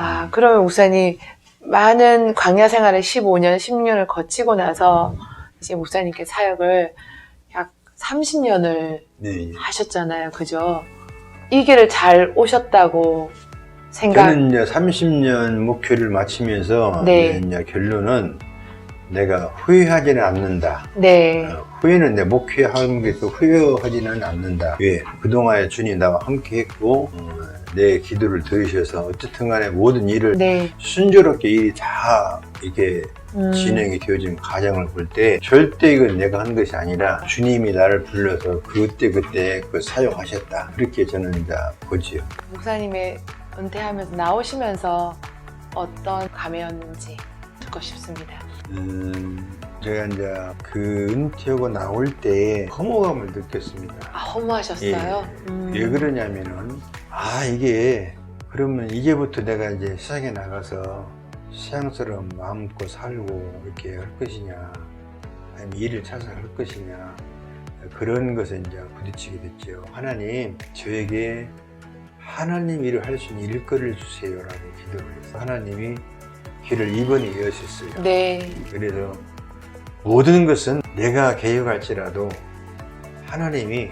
아, 그러면 목사님 많은 광야 생활을 15년, 16년을 거치고 나서 이제 목사님께 사역을 약 30년을 네. 하셨잖아요. 그죠? 이 길을 잘 오셨다고 생각. 저는 이제 30년 목표를 마치면서 네. 이제 결론은 내가 후회하지는 않는다. 네. 어, 후회는 내 목표한 게또 후회하지는 않는다. 왜? 그동안에 주님 나와 함께 했고, 어, 내 기도를 들으셔서 어쨌든 간에 모든 일을 네. 순조롭게 일이 다 이렇게 음, 진행이 되어진 과정을 볼 때 절대 이건 내가 한 것이 아니라 주님이 나를 불러서 그때 그때 그 사용하셨다. 그렇게 저는 이제 보지요. 목사님의 은퇴하면서 나오시면서 어떤 감회였는지 듣고 싶습니다. 음, 제가 이제 그 은퇴하고 나올 때 허무감을 느꼈습니다. 아, 허무하셨어요? 예. 음. 왜 그러냐면은 아 이게 그러면 이제부터 내가 이제 세상에 나가서 세상처럼 마음껏 살고 이렇게 할 것이냐 아니면 일을 찾아서 할 것이냐 그런 것에 이제 부딪히게 됐죠 하나님 저에게 하나님 일을 할 수 있는 일거리를 주세요라고 기도를 해서 하나님이 길을 이번에 여셨어요 네. 그래서 모든 것은 내가 계획할지라도 하나님이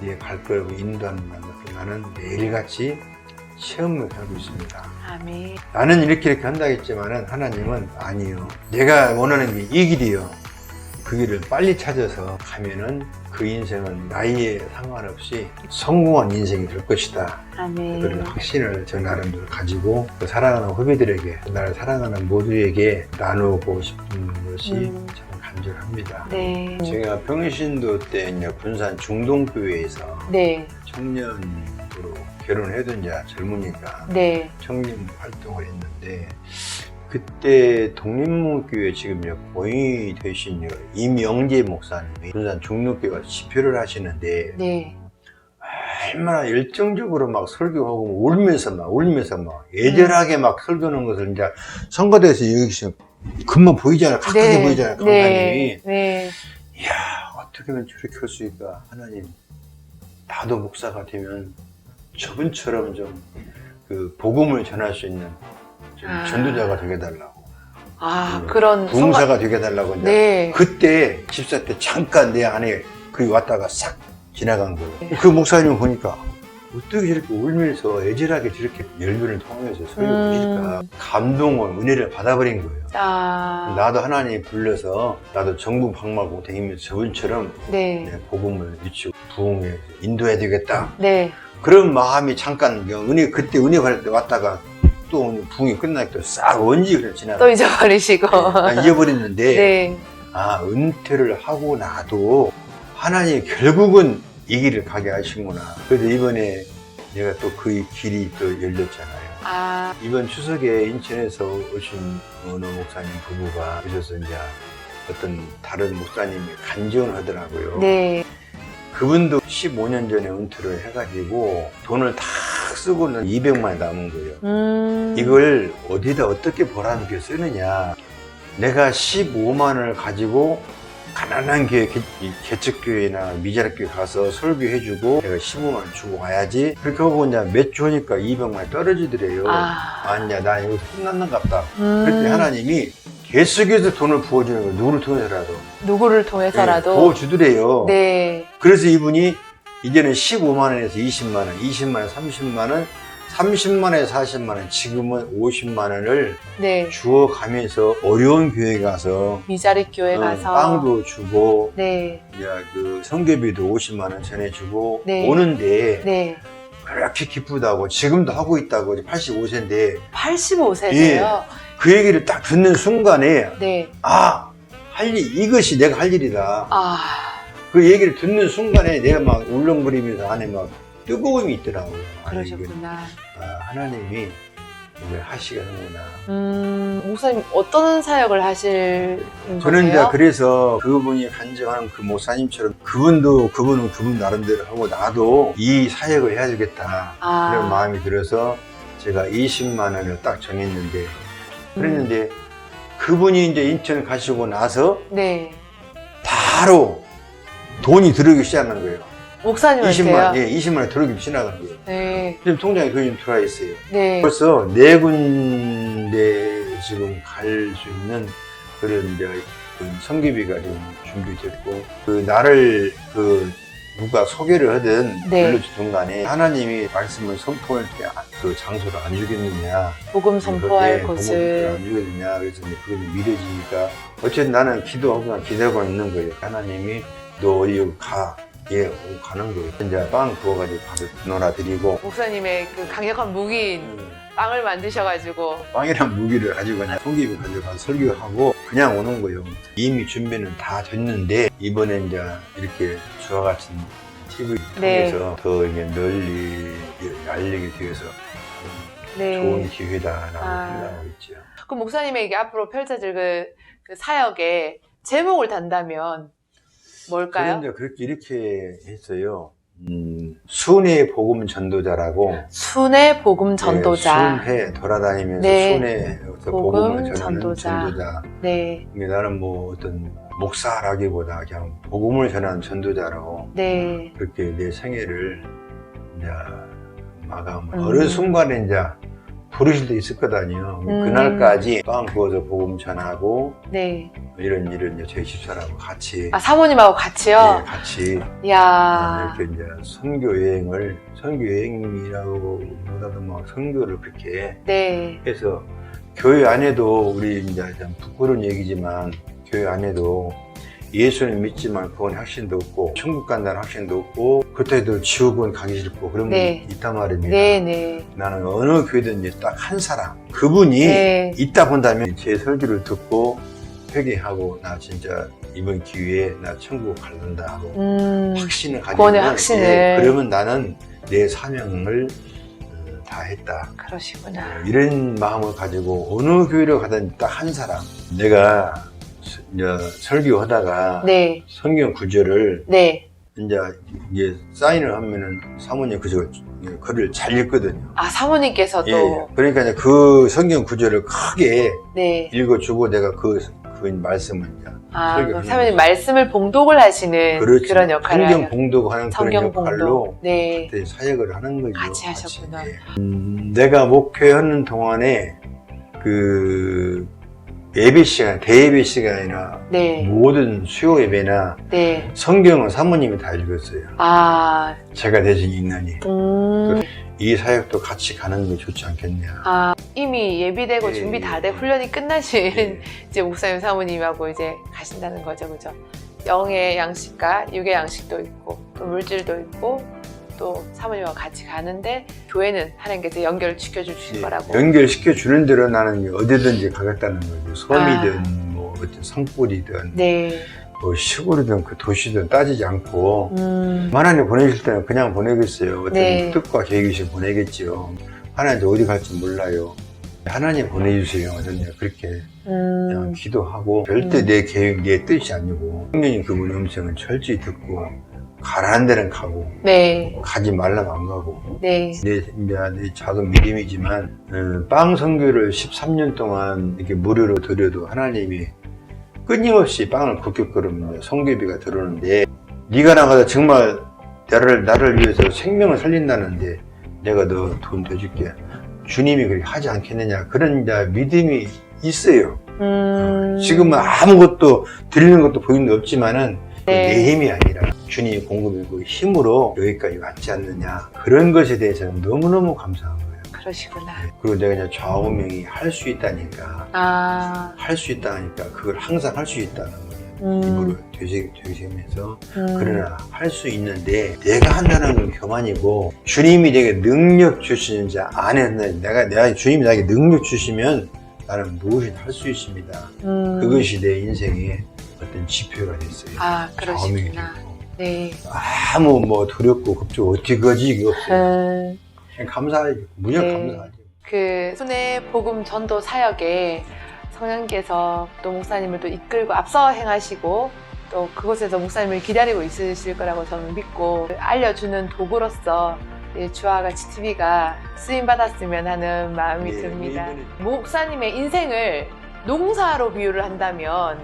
네 발걸음을 인도한다는 것을 나는 매일같이 체험을 하고 있습니다. 아멘. 나는 이렇게 이렇게 한다겠지만은 하나님은 아니요. 내가 원하는 게 이 길이요. 그 길을 빨리 찾아서 가면은 그 인생은 나이에 상관없이 성공한 인생이 될 것이다. 아멘. 그런 확신을 저 나름대로 가지고 그 사랑하는 후배들에게 나를 사랑하는 모두에게 나누고 싶은 것이 음. 참 간절합니다. 네. 제가 평신도 때 군산 중동교회에서 네. 청년으로 결혼해둔 자 젊으니까 네. 청년 활동을 했는데 그때 독립문교회 지금 고인이 되신 임영재 목사님이 군산 중동교회가 집회를 하시는데 네. 얼마나 열정적으로 막 설교하고 울면서 막 울면서 막 애절하게 막 설교하는 것을 이제 선거대에서 여기서 금방 보이잖아 가까이 보이잖아 강사님이 네. 네. 이야 어떻게 하면 저렇게 할 수 있을까 하나님 나도 목사가 되면 저분처럼 좀 그 복음을 전할 수 있는 좀 아. 전도자가 되게 달라고 아, 음, 그런 부흥사가 되게 달라고 이제 네. 그때 집사 때 잠깐 내 안에 그 왔다가 싹 지나간 거예요 그 목사님 보니까 어떻게 저렇게 울면서 애절하게 저렇게 열변을 통해서 소리를 음. 하실까 감동을 은혜를 받아버린 거예요 아. 나도 하나님 불러서 나도 정부 방마고 다니면서 저분처럼 네. 내 복음을 미치고 부흥에 인도해야 되겠다. 네. 그런 마음이 잠깐 그 은혜 그때 은혜 받을 때 왔다가 또 부흥이 끝나니까 싹 언제 그래 지나가. 또 잊어버리시고. 난 잊어버렸는데 네. 아 은퇴를 하고 나도 하나님 결국은 이 길을 가게 하시구나. 그래서 이번에 내가 또 그 길이 또 열렸잖아요. 아. 이번 추석에 인천에서 오신 어느 목사님 부부가 오셔서 이제 어떤 다른 목사님이 간지원을 하더라고요. 네. 그분도 15년 전에 은퇴를 해가지고 돈을 다 쓰고는 200만이 남은 거예요. 음. 이걸 어디다 어떻게 보람있게 쓰느냐. 내가 15만을 가지고 가난한 교회, 개- 개척교회나 미자립교회 가서 설교해주고 내가 15만 주고 와야지. 그렇게 하고 이제 몇주 하니까 200만이 떨어지더래요. 아. 아니야, 나 여기서 끝났는갑다. 음. 그랬더니 하나님이 계속해서 돈을 부어주는 거예요. 누구를 통해서라도. 누구를 통해서라도. 부어주더래요. 네. 그래서 이분이 이제는 15만 원에서 20만 원, 20만 원, 30만 원, 30만 원에서 40만 원, 지금은 50만 원을 네. 주어 가면서 어려운 교회 가서 미자립 교회 어, 가서. 빵도 주고 네. 이제 그 성교비도 50만 원 전해주고 네. 오는데 네. 그렇게 기쁘다고 지금도 하고 있다고 85세인데 85세세요. 그 얘기를 딱 듣는 순간에 네. 아, 할 일, 이것이 내가 할 일이다. 아. 그 얘기를 듣는 순간에 내가 막 울렁거리면서 안에 막 뜨거움이 있더라고요. 아, 그러셨구나. 아, 하나님이 이걸 하시겠구나. 음, 목사님 어떤 사역을 하실 저는 이제 거세요? 그래서 그분이 간증하는 그 목사님처럼 그분도 그분은 그분 나름대로 하고 나도 이 사역을 해야 되겠다. 아. 그런 마음이 들어서 제가 20만 원을 딱 정했는데 그랬는데 그분이 이제 인천 가시고 나서 네. 바로 돈이 들어오기 시작한 거예요. 목사님한테요? 20만, 예, 20만 원 들어오기 지나간 거예요. 네. 지금 통장에 돈이 좀 들어와 있어요. 네. 벌써 네 군데 지금 갈 수 있는 그런 이제 그 성기비가 좀 준비됐고 그 나를 그 누가 소개를 하든 네. 불러주든 간에 하나님이 말씀을 선포할 때 그 장소를 안 주겠느냐 복음 선포할 네, 곳을. 안 주겠느냐 그래서 그게 믿어지니까 어쨌든 나는 기도하고 기대하고 있는 거예요 하나님이 너 어디 가 예, 가는 거예요. 이제 빵 구워가지고 가서 놀아드리고 목사님의 그 강력한 무기인 빵을 만드셔가지고 빵이랑 무기를 가지고 그냥 통기비 가져가서 설교하고 그냥 오는 거예요. 이미 준비는 다 됐는데 이번에 이제 이렇게 주와 같은 TV 네. 통해서 더 이게 널리 알리기 위해서 네. 좋은 기회다라고 아. 생각하고 있죠. 그 목사님에게 앞으로 펼쳐질 그, 그 사역의 제목을 단다면 뭘까요? 이제 그렇게 이렇게 했어요. 음, 순회 복음 전도자라고 순회 복음 전도자. 네, 순회 돌아다니면서 네. 순회에서 복음 복음을 전하는 전도자. 전도자. 네. 이게 나는 뭐 어떤 목사라기보다 그냥 복음을 전하는 전도자라고 네. 그렇게 내 생애를 이제 마감 음. 어느 순간에 이제 부르실 때 있을 거다니요. 음. 그날까지 빵 구워서 복음 전하고 네. 이런 이제 저희 집사람하고 같이 아, 사모님하고 같이요? 예, 같이 이야. 이렇게 이제 선교 여행을 선교 여행이라고 보다도 막 선교를 그렇게 네. 해서 교회 안에도 우리 이제 좀 부끄러운 얘기지만 교회 안에도 예수는 믿지만 그건 확신도 없고 천국 간다는 확신도 없고 그때도 지옥은 가기 싫고 그런 네. 분이 있단 말입니다. 네, 네. 나는 어느 교회든지 딱 한 사람 그분이 네. 있다 본다면 제 설교를 듣고 회개하고 나 진짜 이번 기회에 나 천국 갈는다 하고 음. 확신을 구원의 확신을. 예, 그러면 나는 내 사명을 어, 다 했다. 그러시구나. 이런 마음을 가지고 어느 교회를 가든 딱 한 사람 내가 서- 이제 설교하다가 네. 성경 구절을 네. 이제 이게 사인을 하면은 사모님 그저 글을 잘 읽거든요. 아, 사모님께서도. 예, 예. 그러니까 이제 그 성경 구절을 크게 네. 읽어주고 내가 그, 그 말씀을 이제 아, 사모님. 말씀을 봉독을 하시는 그렇지. 그런 역할을 성경 봉독하는 그런 성경 역할로 봉독. 네. 그때 사역을 하는 거죠. 같이 하셨구나. 예. 음, 내가 목회하는 동안에 그 예배 시간, 대예배 시간이나 네. 모든 수요 예배나 네. 성경은 사모님이 다 읽었어요. 아, 제가 대신 읽느니 음. 이 사역도 같이 가는 게 좋지 않겠냐. 아, 이미 예비되고 예, 준비 다 예, 돼 예. 훈련이 끝나신 예. 이제 목사님 사모님하고 이제 가신다는 거죠, 그죠? 영의 양식과 육의 양식도 있고 또 물질도 있고 또 사모님과 같이 가는데 교회는 하나님께서 연결을 시켜주실 예. 거라고. 연결시켜 주는 대로 나는 어디든지 가겠다는 거죠. 섬이든 뭐 어떤 산골이든 네. 뭐 시골이든 그 도시든 따지지 않고 음. 하나님 보내실 때는 그냥 보내겠어요. 어떤 네. 뜻과 계획이시 보내겠죠. 하나님 어디 갈지 몰라요. 하나님 보내주세요. 저는 그렇게 그냥 음. 기도하고 절대 음. 내 계획, 내 뜻이 아니고 성령님 그분의 음성은 철저히 듣고 가라는 데는 가고 네. 가지 말라면 안 가고 네. 내, 이제 내 작은 믿음이지만 어, 빵 선교를 13년 동안 이렇게 무료로 드려도 하나님이 끊임없이 빵을 굽격거리면 성교비가 들어오는데 네가 나가서 정말 나를 나를 위해서 생명을 살린다는데 내가 너 돈 더 줄게 주님이 그렇게 하지 않겠느냐 그런 믿음이 있어요 음. 지금은 아무것도 드리는 것도 보이는 데 없지만은 네. 내 힘이 아니라 주님이 공급이고 힘으로 여기까지 왔지 않느냐 그런 것에 대해서는 너무너무 감사한 거예요 그러시구나. 그리고 내가 이제 좌우명이 할 수 있다니까 아. 할 수 있다니까 그걸 항상 할 수 있다는 거예요 음. 입으로 되새, 되새면서 음. 그러나 할 수 있는데 내가 한다는 건 교만이고 주님이 내게 능력 주시는지 안 했는지 내가 내가 주님이 나에게 능력 주시면 나는 무엇이든 할 수 있습니다 음. 그것이 내 인생의 어떤 지표가 됐어요 아, 그러시구나. 네. 아무 뭐 두렵고 걱정 어떻게 거지 이게 없어요 음. 그냥 감사하죠 무척 네. 감사하죠 그 손해 복음 전도 사역에 성령께서 또 목사님을 또 이끌고 앞서 행하시고 또 그곳에서 목사님을 기다리고 있으실 거라고 저는 믿고 알려주는 도구로서 이 주와 같이 TV가 쓰임 받았으면 하는 마음이 예, 듭니다. 예, 목사님의 인생을 농사로 비유를 한다면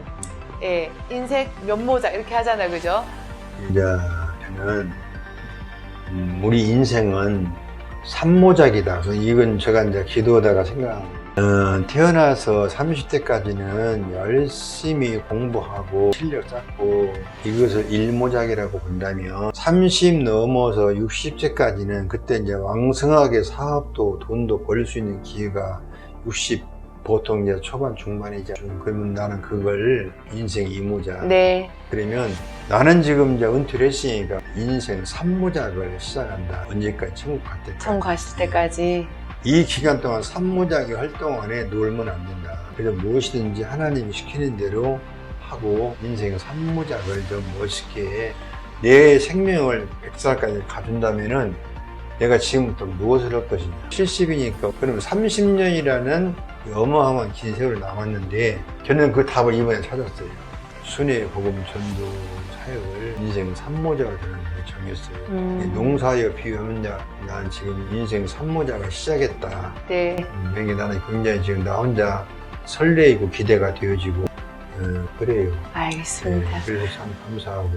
예, 인생 면모자 이렇게 하잖아요, 그죠? 이제 저는 우리 인생은 산모작이다. 그래서 이건 제가 이제 기도하다가 생각합니다. 어, 태어나서 30대까지는 열심히 공부하고 실력 쌓고 이것을 일모작이라고 본다면 30 넘어서 60세까지는 그때 이제 왕성하게 사업도 돈도 벌 수 있는 기회가 60 보통 이제 초반 중반이죠. 그러면 나는 그걸 인생 이모작. 네. 그러면 나는 지금 이제 은퇴를 했으니까 인생 3모작을 시작한다. 언제까지? 천국 갈 때까지. 청 가실 때까지. 이 기간 동안 산모작의 활동 안에 놀면 안 된다. 그래서 무엇이든지 하나님이 시키는 대로 하고 인생 산모작을 좀 멋있게 내 생명을 100살까지 가준다면은 내가 지금부터 무엇을 할 것이냐. 70이니까 그러면 30년이라는 어마어마한 긴 세월이 남았는데 저는 그 답을 이번에 찾았어요. 순회 복음 전도 사역을 인생 산모작을 저는 정했어요. 음. 농사에 비유하면 난 지금 인생 산모작을 시작했다. 네. 음, 이게 나는 굉장히 지금 나 혼자 설레이고 기대가 되어지고 어, 그래요. 알겠습니다. 네, 그래서 참 감사하고